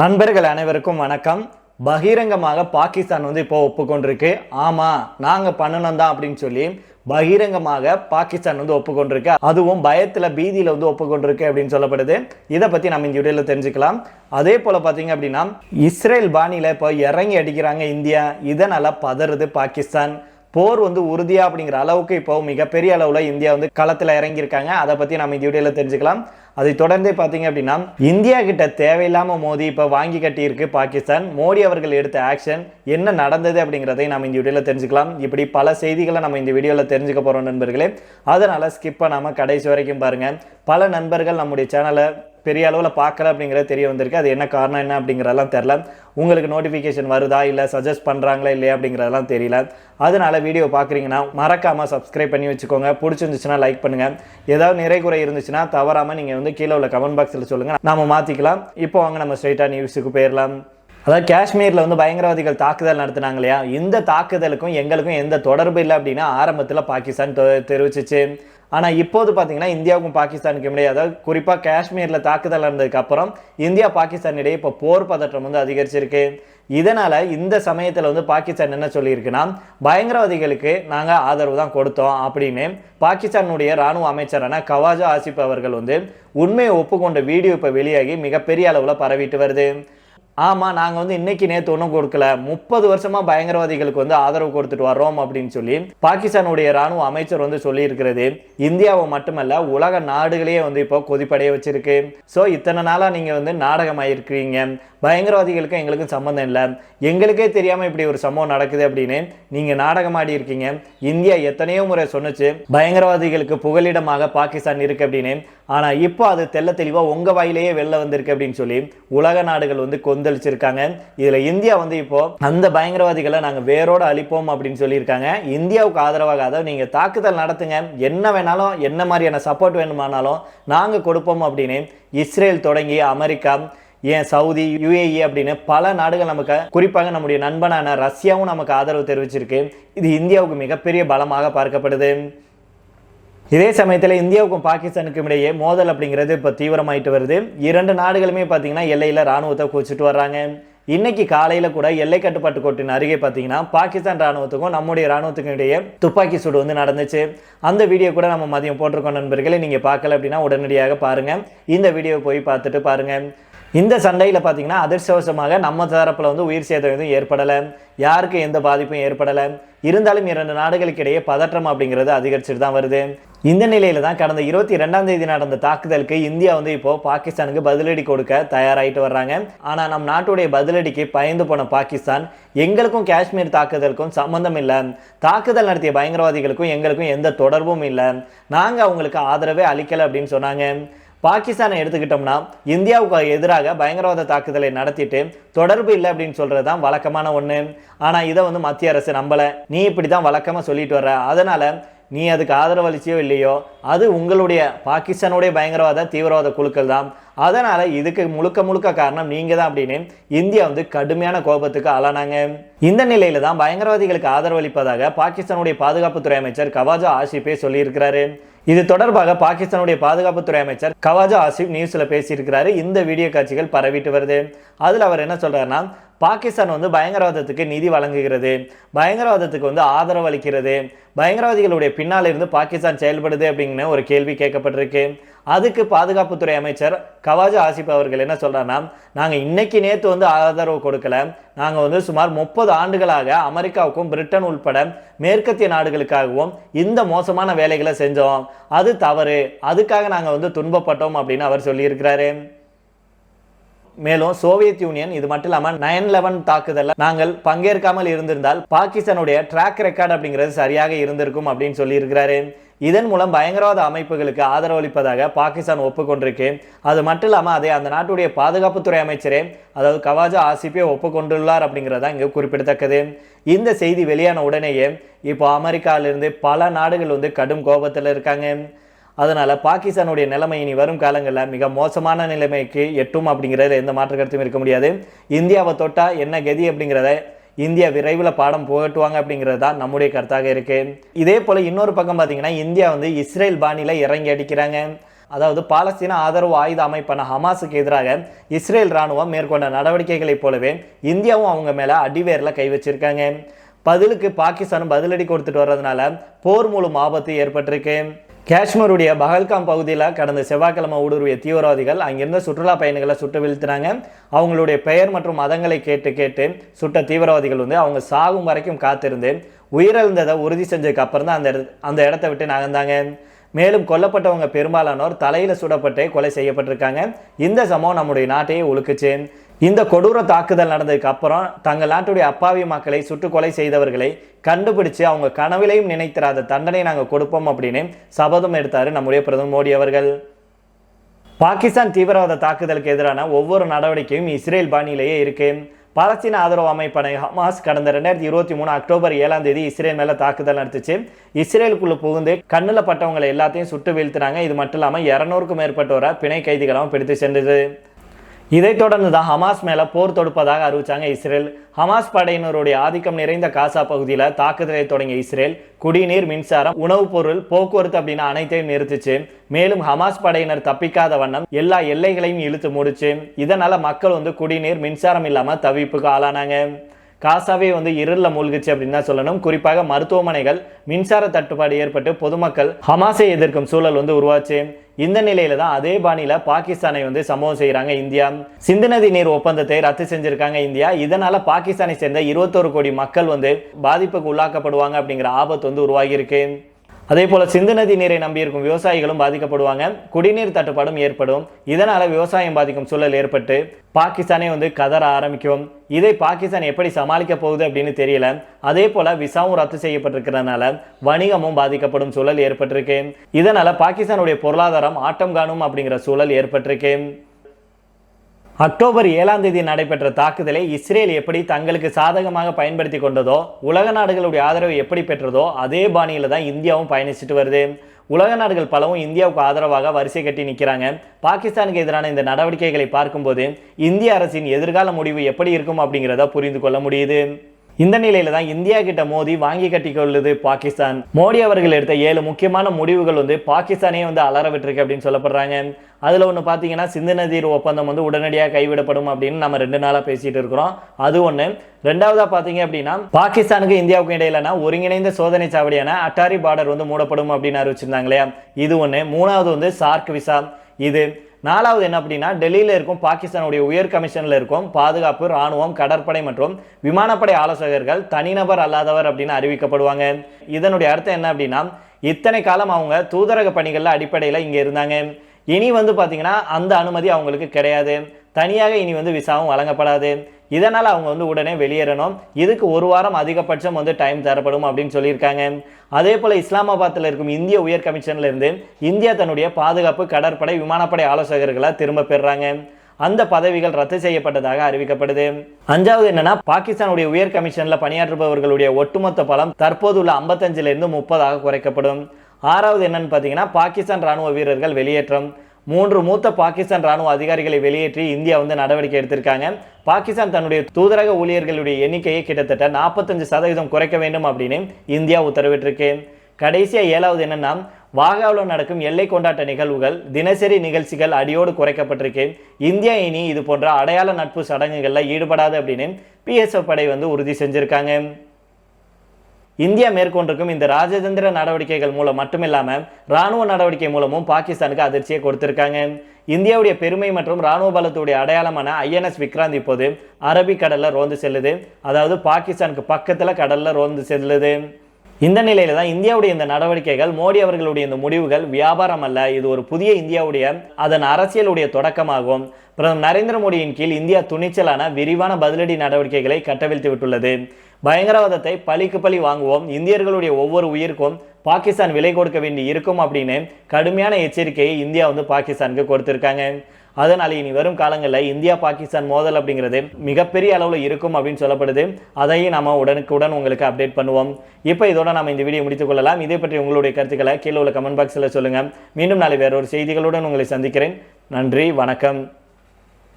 நண்பர்கள் அனைவருக்கும் வணக்கம். பகிரங்கமாக பாகிஸ்தான் வந்து இப்போ ஒப்புக்கொண்டிருக்கு. ஆமாம் நாங்கள் பண்ணணும் தான் அப்படின்னு சொல்லி பகிரங்கமாக பாகிஸ்தான் வந்து ஒப்புக்கொண்டிருக்கு. அதுவும் பயத்தில் பீதியில் வந்து ஒப்புக்கொண்டிருக்கு அப்படின்னு சொல்லப்படுது. இதை பற்றி நம்ம இந்த வீடியோவில் தெரிஞ்சுக்கலாம். அதே போல் பார்த்தீங்க அப்படின்னா இஸ்ரேல் பாணியில் இப்போ இறங்கி அடிக்கிறாங்க இந்தியா. இதனால் பதறுது பாகிஸ்தான். போர் வந்து உறுதியா அப்படிங்கிற அளவுக்கு இப்போ மிகப்பெரிய அளவில் இந்தியா வந்து களத்தில் இறங்கியிருக்காங்க. அதை பற்றி நம்ம இந்த வீடியோவில் தெரிஞ்சுக்கலாம். அதை தொடர்ந்து பார்த்தீங்க அப்படின்னா இந்தியா கிட்ட தேவையில்லாமல் மோதி இப்போ வாங்கி கட்டியிருக்கு பாகிஸ்தான். மோடி அவர்கள் எடுத்த ஆக்ஷன் என்ன நடந்தது அப்படிங்கிறதை நம்ம இந்த வீடியோவில் தெரிஞ்சுக்கலாம். இப்படி பல செய்திகளை நம்ம இந்த வீடியோவில் தெரிஞ்சுக்க போகிறோம் நண்பர்களே. அதனால் ஸ்கிப் பண்ணாமல் கடைசி வரைக்கும் பாருங்கள் பல நண்பர்கள் நம்முடைய சேனலை பெரிய அளவில் பார்க்கல அப்படிங்கிறது தெரிய வந்திருக்கு. அது என்ன காரணம் என்ன அப்படிங்கிறதெல்லாம் தெரில உங்களுக்கு நோட்டிஃபிகேஷன் வருதா இல்லை சஜஸ்ட் பண்ணுறாங்களா இல்லையா அப்படிங்கிறதெல்லாம் தெரியல. அதனால் வீடியோ பார்க்குறீங்கன்னா மறக்காமல் சப்ஸ்கிரைப் பண்ணி வச்சுக்கோங்க. பிடிச்சிருந்துச்சுன்னா லைக் பண்ணுங்கள் ஏதாவது நிறை குறை இருந்துச்சுன்னா தவறாமல் நீங்கள் வந்து கீழே உள்ள கமெண்ட் பாக்ஸில் சொல்லுங்கள் நம்ம மாற்றிக்கலாம் இப்போ வாங்க நம்ம ஸ்ட்ரைட்டாக நியூஸுக்கு போயிடலாம். அதாவது காஷ்மீரில் வந்து பயங்கரவாதிகள் தாக்குதல் நடத்தினாங்க இல்லையா? இந்த தாக்குதலுக்கும் எங்களுக்கும் எந்த தொடர்பு இல்லை அப்படின்னா ஆரம்பத்தில் பாகிஸ்தான் தெ- தெரிவிச்சிச்சு. ஆனால் இப்போது பார்த்தீங்கன்னா இந்தியாவுக்கும் பாகிஸ்தானுக்கும் இடையே அதாவது குறிப்பாக காஷ்மீரில் தாக்குதல் நடந்ததுக்கு அப்புறம் இந்தியா பாகிஸ்தான் இடையே இப்போ போர் பதற்றம் வந்து அதிகரிச்சிருக்கு. இதனால் இந்த சமயத்தில் வந்து பாகிஸ்தான் என்ன சொல்லியிருக்குன்னா பயங்கரவாதிகளுக்கு நாங்கள் ஆதரவு தான் கொடுத்தோம் அப்படின்னு பாகிஸ்தானுடைய ராணுவ அமைச்சரான கவாஜா ஆசிப் அவர்கள் வந்து உண்மையை ஒப்புக்கொண்ட வீடியோ இப்போ வெளியாகி மிகப்பெரிய அளவில் பரவிட்டு வருது. ஆமாம் நாங்கள் வந்து இன்னைக்கு நேற்று ஒன்றும் கொடுக்கல. முப்பது வருஷமாக பயங்கரவாதிகளுக்கு வந்து ஆதரவு கொடுத்துட்டு வர்றோம் அப்படின்னு சொல்லி பாகிஸ்தானுடைய ராணுவ அமைச்சர் வந்து சொல்லியிருக்கிறது. இந்தியாவை மட்டுமல்ல உலக நாடுகளையே வந்து இப்போ கொதிப்படைய வச்சிருக்கு. ஸோ இத்தனை நாளாக நீங்கள் வந்து நாடகமாயிருக்கிறீங்க. பயங்கரவாதிகளுக்கும் எங்களுக்கும் சம்மந்தம் இல்லை. எங்களுக்கே தெரியாமல் இப்படி ஒரு சம்பவம் நடக்குது அப்படின்னு நீங்கள் நாடகமாடி இருக்கீங்க. இந்தியா எத்தனையோ முறை சொன்னுச்சு பயங்கரவாதிகளுக்கு புகலிடமாக பாகிஸ்தான் இருக்குது அப்படின்னு. ஆனால் இப்போ அது தெள்ள தெளிவாக உங்கள் வாயிலேயே வெளில வந்திருக்கு அப்படின்னு சொல்லி உலக நாடுகள் வந்து கொந்தளிச்சிருக்காங்க. இதில் இந்தியா வந்து இப்போ அந்த பயங்கரவாதிகளை நாங்கள் வேரோட அழிப்போம் அப்படின்னு சொல்லியிருக்காங்க. இந்தியாவுக்கு ஆதரவாக அதாவது நீங்கள் தாக்குதல் நடத்துங்க. என்ன வேணாலும் என்ன மாதிரியான சப்போர்ட் வேணுமானாலும் நாங்கள் கொடுப்போம் அப்படின்னு இஸ்ரேல் தொடங்கி அமெரிக்கா ஏன் சவுதி யுஏஇ அப்படின்னு பல நாடுகள் நமக்கு குறிப்பாக நம்முடைய நண்பனான ரஷ்யாவும் நமக்கு ஆதரவு தெரிவிச்சிருக்கு. இது இந்தியாவுக்கு மிகப்பெரிய பலமாக பார்க்கப்படுது. இதே சமயத்தில் இந்தியாவுக்கும் பாகிஸ்தானுக்கும் இடையே மோதல் அப்படிங்கிறது இப்போ தீவிரமாயிட்டு வருது. இரண்டு நாடுகளுமே பார்த்தீங்கன்னா எல்லையில் ராணுவத்தை குவிச்சிட்டு வர்றாங்க. இன்னைக்கு காலையில் கூட எல்லை கட்டுப்பாட்டு கோட்டின் அருகே பார்த்தீங்கன்னா பாகிஸ்தான் ராணுவத்துக்கும் நம்முடைய ராணுவத்துக்கும் இடையே துப்பாக்கி சூடு வந்து நடந்துச்சு. அந்த வீடியோ கூட நம்ம மதியம் போட்டிருக்கோம் நண்பர்களே. நீங்கள் பார்க்கல அப்படின்னா உடனடியாக பாருங்கள் இந்த வீடியோ போய் பார்த்துட்டு பாருங்கள் இந்த சண்டையில் பார்த்தீங்கன்னா அதிர்ஷ்டவசமாக நம்ம தரப்பில் வந்து உயிர் சேதம் எதுவும் ஏற்படலை. யாருக்கு எந்த பாதிப்பும் ஏற்படலை. இருந்தாலும் இரண்டு நாடுகளுக்கு இடையே பதற்றம் அப்படிங்கிறது அதிகரிச்சுட்டு தான் வருது. இந்த நிலையில தான் கடந்த இருபத்தி ரெண்டாம் தேதி நடந்த தாக்குதலுக்கு இந்தியா வந்து இப்போ பாகிஸ்தானுக்கு பதிலடி கொடுக்க தயாராகிட்டு வர்றாங்க. ஆனா நம் நாட்டுடைய பதிலடிக்கு பயந்து போன பாகிஸ்தான் எங்களுக்கும் காஷ்மீர் தாக்குதலுக்கும் சம்பந்தம் இல்லை. தாக்குதல் நடத்திய பயங்கரவாதிகளுக்கும் எங்களுக்கும் எந்த தொடர்பும் இல்லை. நாங்க அவங்களுக்கு ஆதரவே அளிக்கல அப்படின்னு சொன்னாங்க. பாகிஸ்தானை எடுத்துக்கிட்டோம்னா இந்தியாவுக்கு எதிராக பயங்கரவாத தாக்குதலை நடத்திட்டு தொடர்பு இல்லை அப்படின்னு சொல்றது தான் வழக்கமான ஒன்று ஆனால் இதை வந்து மத்திய அரசு நம்பலை. நீ இப்படி தான் வழக்கமாக சொல்லிட்டு வர்ற. அதனால நீ அதுக்கு ஆதரவளிச்சியோ இல்லையோ அது உங்களுடைய பாகிஸ்தானுடைய பயங்கரவாத தீவிரவாத குழுக்கள் தான். அதனால் இதுக்கு முழுக்க முழுக்க காரணம் நீங்கள் தான் அப்படின்னு இந்தியா வந்து கடுமையான கோபத்துக்கு ஆளானாங்க. இந்த நிலையில தான் பயங்கரவாதிகளுக்கு ஆதரவளிப்பதாக பாகிஸ்தானுடைய பாதுகாப்புத்துறை அமைச்சர் கவாஜா ஆசிப்பே சொல்லியிருக்கிறாரு. இது தொடர்பாக பாகிஸ்தானுடைய பாதுகாப்புத்துறை அமைச்சர் கவாஜா ஆசிப் நியூஸில் பேசியிருக்கிறாரு. இந்த வீடியோ காட்சிகள் பரவிட்டு வருது. அதில் அவர் என்ன சொல்கிறாருன்னா பாகிஸ்தான் வந்து பயங்கரவாதத்துக்கு நிதி வழங்குகிறது. பயங்கரவாதத்துக்கு வந்து ஆதரவு அளிக்கிறது. பயங்கரவாதிகளுடைய பின்னால் இருந்து பாகிஸ்தான் செயல்படுது அப்படிங்கிற ஒரு கேள்வி கேட்கப்பட்டிருக்கு. அதுக்கு பாதுகாப்புத்துறை அமைச்சர் கவாஜா ஆசிப் அவர்கள் என்ன சொல்றாருன்னா நாங்கள் இன்னைக்கு நேற்று வந்து ஆதரவு கொடுக்கல. நாங்கள் வந்து சுமார் முப்பது ஆண்டுகளாக அமெரிக்காவுக்கும் பிரிட்டன் உள்பட மேற்கத்திய நாடுகளுக்காகவும் இந்த மோசமான வேலைகளை செஞ்சோம். அது தவறு. அதுக்காக நாங்கள் வந்து துன்பப்பட்டோம் அப்படின்னு அவர் சொல்லியிருக்கிறாரு. மேலும் சோவியத் யூனியன் இது மட்டும் இல்லாமல் நைன் லெவன் தாக்குதலில் நாங்கள் பங்கேற்காமல் இருந்திருந்தால் பாகிஸ்தானுடைய ட்ராக் ரெக்கார்ட் அப்படிங்கிறது சரியாக இருந்திருக்கும் அப்படின்னு சொல்லியிருக்கிறாரு. இதன் மூலம் பயங்கரவாத அமைப்புகளுக்கு ஆதரவளிப்பதாக பாகிஸ்தான் ஒப்புக்கொண்டிருக்கு. அது மட்டும் இல்லாமல் அதை அந்த நாட்டுடைய பாதுகாப்புத்துறை அமைச்சரே அதாவது கவாஜா ஆசிப்பே ஒப்புக்கொண்டுள்ளார் அப்படிங்கிறது தான் இங்கே குறிப்பிடத்தக்கது. இந்த செய்தி வெளியான உடனேயே இப்போ அமெரிக்காவிலிருந்து பல நாடுகள் வந்து கடும் கோபத்தில் இருக்காங்க. அதனால் பாகிஸ்தானுடைய நிலைமை இனி வரும் காலங்களில் மிக மோசமான நிலைமைக்கு எட்டும் அப்படிங்கிறது எந்த மாற்று கருத்தும் இருக்க முடியாது. இந்தியாவை தொட்டால் என்ன கதி அப்படிங்கிறத இந்தியா விரைவில் பாடம் புகட்டுவாங்க அப்படிங்கிறது தான் நம்முடைய கருத்தாக இருக்குது இதே போல் இன்னொரு பக்கம் பார்த்தீங்கன்னா இந்தியா வந்து இஸ்ரேல் பாணியில் இறங்கி அடிக்கிறாங்க. அதாவது பாலஸ்தீன ஆதரவு ஆயுத அமைப்பான ஹமாஸுக்கு எதிராக இஸ்ரேல் ராணுவம் மேற்கொண்ட நடவடிக்கைகளைப் போலவே இந்தியாவும் அவங்க மேலே அடிவேரில் கை வச்சிருக்காங்க. பதிலுக்கு பாகிஸ்தானும் பதிலடி கொடுத்துட்டு வர்றதுனால போர் மூலம் ஆபத்து ஏற்பட்டிருக்கு. காஷ்மீருடைய பகல்காம் பகுதியில் கடந்த செவ்வாய்க்கிழமை ஊடுருவிய தீவிரவாதிகள் அங்கிருந்த சுற்றுலா பயணிகளை சுட்டு வீழ்த்தினாங்க. அவங்களுடைய பெயர் மற்றும் மதங்களை கேட்டு கேட்டு சுட்ட தீவிரவாதிகள் வந்து அவங்க சாகும் வரைக்கும் காத்திருந்து உயிரிழந்ததை உறுதி செஞ்சதுக்கு அப்புறம் தான் அந்த இட- அந்த இடத்த விட்டு நகர்ந்தாங்க. மேலும் கொல்லப்பட்டவங்க பெரும்பாலானோர் தலையில் சுடப்பட்டு கொலை செய்யப்பட்டிருக்காங்க. இந்த சம்பவம் நம்முடைய நாட்டையே உழுக்குச்சு இந்த கொடூர தாக்குதல் நடந்ததுக்கு அப்புறம் தங்கள் நாட்டுடைய அப்பாவி மக்களை சுட்டுக்கொலை செய்தவர்களை கண்டுபிடிச்சு அவங்க கனவிலையும் நினைத்திராத தண்டனை நாங்கள் கொடுப்போம் அப்படின்னு சபதம் எடுத்தார் நம்முடைய பிரதமர் மோடி அவர்கள். பாகிஸ்தான் தீவிரவாத தாக்குதலுக்கு எதிரான ஒவ்வொரு நடவடிக்கையும் இஸ்ரேல் பாணியிலேயே இருக்கு. பாலஸ்தீன ஆதரவு அமைப்பான ஹமாஸ் கடந்த ரெண்டாயிரத்தி இருபத்தி மூணு அக்டோபர் ஏழாம் தேதி இஸ்ரேல் மேலே தாக்குதல் நடத்துச்சு. இஸ்ரேலுக்குள்ளே புகுந்து கண்ணுல பட்டவங்களை எல்லாத்தையும் சுட்டு வீழ்த்தினாங்க இது மட்டும் இல்லாமல் இரநூறுக்கும் மேற்பட்டோரை பிணை கைதிகளாகவும் பிடித்து சென்றது. இதைத் தொடர்ந்து தான் ஹமாஸ் மேலே போர் தொடுப்பதாக அறிவித்தாங்க இஸ்ரேல். ஹமாஸ் படையினருடைய ஆதிக்கம் நிறைந்த காசா பகுதியில் தாக்குதலை தொடங்கிய இஸ்ரேல். குடிநீர் மின்சாரம் உணவுப் பொருள் போக்குவரத்து அப்படின்னு அனைத்தையும் நிறுத்துச்சு. மேலும் ஹமாஸ் படையினர் தப்பிக்காத வண்ணம் எல்லா எல்லைகளையும் இழுத்து முடிச்சு. இதனால மக்கள் வந்து குடிநீர் மின்சாரம் இல்லாமல் தவிப்புக்கு ஆளானாங்க. காசாவே வந்து இருளில் மூழ்குச்சு அப்படின்னு தான் சொல்லணும். குறிப்பாக மருத்துவமனைகள் மின்சார தட்டுப்பாடு ஏற்பட்டு பொதுமக்கள் ஹமாஸை எதிர்க்கும் சூழல் வந்து உருவாச்சு. இந்த நிலையில தான் அதே பாணியில பாகிஸ்தானை வந்து சம்பவம் செய்யறாங்க இந்தியா. சிந்து நதி நீர் ஒப்பந்தத்தை ரத்து செஞ்சிருக்காங்க இந்தியா. இதனால பாகிஸ்தானை சேர்ந்த இருபத்தோரு கோடி மக்கள் வந்து பாதிப்புக்கு உள்ளாக்கப்படுவாங்க அப்படிங்கிற ஆபத்து வந்து உருவாகி இருக்கு அதே போல சிந்து நதி நீரை நம்பியிருக்கும் விவசாயிகளும் பாதிக்கப்படுவாங்க. குடிநீர் தட்டுப்பாடும் ஏற்படும். இதனால விவசாயம் பாதிக்கும் சூழல் ஏற்பட்டு பாகிஸ்தானே வந்து கதற ஆரம்பிக்கும். இதை பாகிஸ்தான் எப்படி சமாளிக்க போகுது அப்படின்னு தெரியல. அதே போல விசாவும் ரத்து செய்யப்பட்டிருக்கிறதுனால வணிகமும் பாதிக்கப்படும் சூழல் ஏற்பட்டிருக்கு. இதனால பாகிஸ்தானுடைய பொருளாதாரம் ஆட்டம் காணும் அப்படிங்கிற சூழல் ஏற்பட்டிருக்கு. அக்டோபர் ஏழாம் தேதி நடைபெற்ற தாக்குதலை இஸ்ரேல் எப்படி தங்களுக்கு சாதகமாக பயன்படுத்தி கொண்டதோ உலக நாடுகளுடைய ஆதரவை எப்படி பெற்றதோ அதே பாணியில் தான் இந்தியாவும் பயணிச்சுட்டு வருது. உலக நாடுகள் பலவும் இந்தியாவுக்கு ஆதரவாக வரிசை கட்டி நிற்கிறாங்க பாகிஸ்தானுக்கு எதிரான இந்த நடவடிக்கைகளை பார்க்கும்போது இந்திய அரசின் எதிர்கால முடிவு எப்படி இருக்கும் அப்படிங்கிறத புரிந்து கொள்ள முடியுது. இந்த நிலையில தான் இந்தியா கிட்ட மோதி வாங்கி கட்டி கொள்ளுது பாகிஸ்தான். மோடி அவர்கள் எடுத்த ஏழு முக்கியமான முடிவுகள் வந்து பாகிஸ்தானே வந்து அலற விட்டுருக்கு அப்படின்னு சொல்லப்படுறாங்க. அதில் ஒன்று பார்த்தீங்கன்னா சிந்து நதிர் ஒப்பந்தம் வந்து உடனடியாக கைவிடப்படும் அப்படின்னு நம்ம ரெண்டு நாளாக பேசிகிட்டு இருக்கிறோம். அது ஒன்று ரெண்டாவதாக பார்த்தீங்க அப்படின்னா பாகிஸ்தானுக்கு இந்தியாவுக்கும் இடையிலனா ஒருங்கிணைந்த சோதனை சாவடியான அட்டாரி பார்டர் வந்து மூடப்படும் அப்படின்னு அறிவிச்சிருந்தாங்க இல்லையா? இது ஒன்று மூணாவது வந்து சார்க் விசா இது நாலாவது என்ன அப்படின்னா டெல்லியில் இருக்கும் பாகிஸ்தானுடைய உயர் கமிஷனில் இருக்கும் பாதுகாப்பு ராணுவம் கடற்படை மற்றும் விமானப்படை ஆலோசகர்கள் தனிநபர் அல்லாதவர் அப்படின்னு அறிவிக்கப்படுவாங்க. இதனுடைய அர்த்தம் என்ன அப்படின்னா இத்தனை காலம் அவங்க தூதரக பணிகளில் அடிப்படையில் இங்கே இருந்தாங்க. இனி வந்து பார்த்திங்கன்னா அந்த அனுமதி அவங்களுக்கு கிடையாது. தனியாக இனி வந்து விசாவும் வழங்கப்படாது. இதனால் அவங்க வந்து உடனே வெளியேறணும். இதுக்கு ஒரு வாரம் அதிகபட்சம் வந்து டைம் தரப்படும் அப்படின்னு சொல்லியிருக்காங்க. அதே போல் இஸ்லாமாபாத்தில் இருக்கும் இந்திய உயர் கமிஷன்லேருந்து இந்தியா தன்னுடைய பாதுகாப்பு கடற்படை விமானப்படை ஆலோசகர்களை திரும்ப பெறுறாங்க அந்த பதவிகள் ரத்து செய்யப்பட்டதாக அறிவிக்கப்படுது. அஞ்சாவது என்னன்னா பாகிஸ்தானுடைய உயர் கமிஷன்ல பணியாற்றுபவர்களுடைய ஒட்டுமொத்த பலம் தற்போதுள்ள 55 இருந்து முப்பதாக குறைக்கப்படும். ஆறாவது என்னன்னு பார்த்தீங்கன்னா பாகிஸ்தான் ராணுவ வீரர்கள் வெளியேற்றம். மூன்று மூத்த பாகிஸ்தான் ராணுவ அதிகாரிகளை வெளியேற்றி இந்தியா வந்து நடவடிக்கை எடுத்திருக்காங்க. பாகிஸ்தான் தன்னுடைய தூதரக ஊழியர்களுடைய எண்ணிக்கையை கிட்டத்தட்ட நாற்பத்தஞ்சு சதவீதம் குறைக்க வேண்டும் அப்படின்னு இந்தியா உத்தரவிட்டிருக்கு. கடைசியாக ஏழாவது என்னன்னா வாகாவில் நடக்கும் எல்லை கொண்டாட்ட நிகழ்வுகள் தினசரி நிகழ்ச்சிகள் அடியோடு குறைக்கப்பட்டிருக்கு. இந்தியா இனி இது போன்ற அடையாள நட்பு சடங்குகளில் ஈடுபடாது அப்படின்னு பிஎஸ்எஃப் படை வந்து உறுதி செஞ்சுருக்காங்க. இந்தியா மேற்கொண்டிருக்கும் இந்த ராஜதந்திர நடவடிக்கைகள் மூலம் மட்டுமில்லாமல் ராணுவ நடவடிக்கை மூலமும் பாகிஸ்தானுக்கு அதிர்ச்சியை கொடுத்திருக்காங்க. இந்தியாவுடைய பெருமை மற்றும் ராணுவ பலத்துடைய அடையாளமான ஐஎன்எஸ் விக்ராந்த் இப்போது அரபிக்கடலில் ரோந்து செல்லுது. அதாவது பாகிஸ்தானுக்கு பக்கத்தில் கடலில் ரோந்து செல்லுது. இந்த நிலையில தான் இந்தியாவுடைய இந்த நடவடிக்கைகள் மோடி அவர்களுடைய இந்த முடிவுகள் வியாபாரம் அல்ல இது ஒரு புதிய இந்தியாவுடைய அதன் அரசியலுடைய தொடக்கமாகும். பிரதமர் நரேந்திர மோடியின் கீழ் இந்தியா துணிச்சலான விரிவான பதிலடி நடவடிக்கைகளை கட்டவிழ்த்து விட்டுள்ளது பயங்கரவாதத்தை பழிக்கு பழி வாங்குவோம் இந்தியர்களுடைய ஒவ்வொரு உயிருக்கும் பாகிஸ்தான் விலை கொடுக்க வேண்டி இருக்கும் அப்படின்னு கடுமையான எச்சரிக்கையை இந்தியா வந்து பாகிஸ்தானுக்கு கொடுத்துருக்காங்க. அதனால் இனி வரும் காலங்களில் இந்தியா பாகிஸ்தான் மோதல் அப்படிங்கிறது மிகப்பெரிய அளவில் இருக்கும் அப்படின்னு சொல்லப்படுது. அதையும் நாம உடனுக்குடன் உங்களுக்கு அப்டேட் பண்ணுவோம். இப்போ இதோட நம்ம இந்த வீடியோ முடித்துக் கொள்ளலாம். இதை பற்றி உங்களுடைய கருத்துக்களை கீழே உள்ள கமெண்ட் பாக்ஸில் சொல்லுங்கள் மீண்டும் நாளை வேறொரு செய்திகளுடன் உங்களை சந்திக்கிறேன். நன்றி வணக்கம்.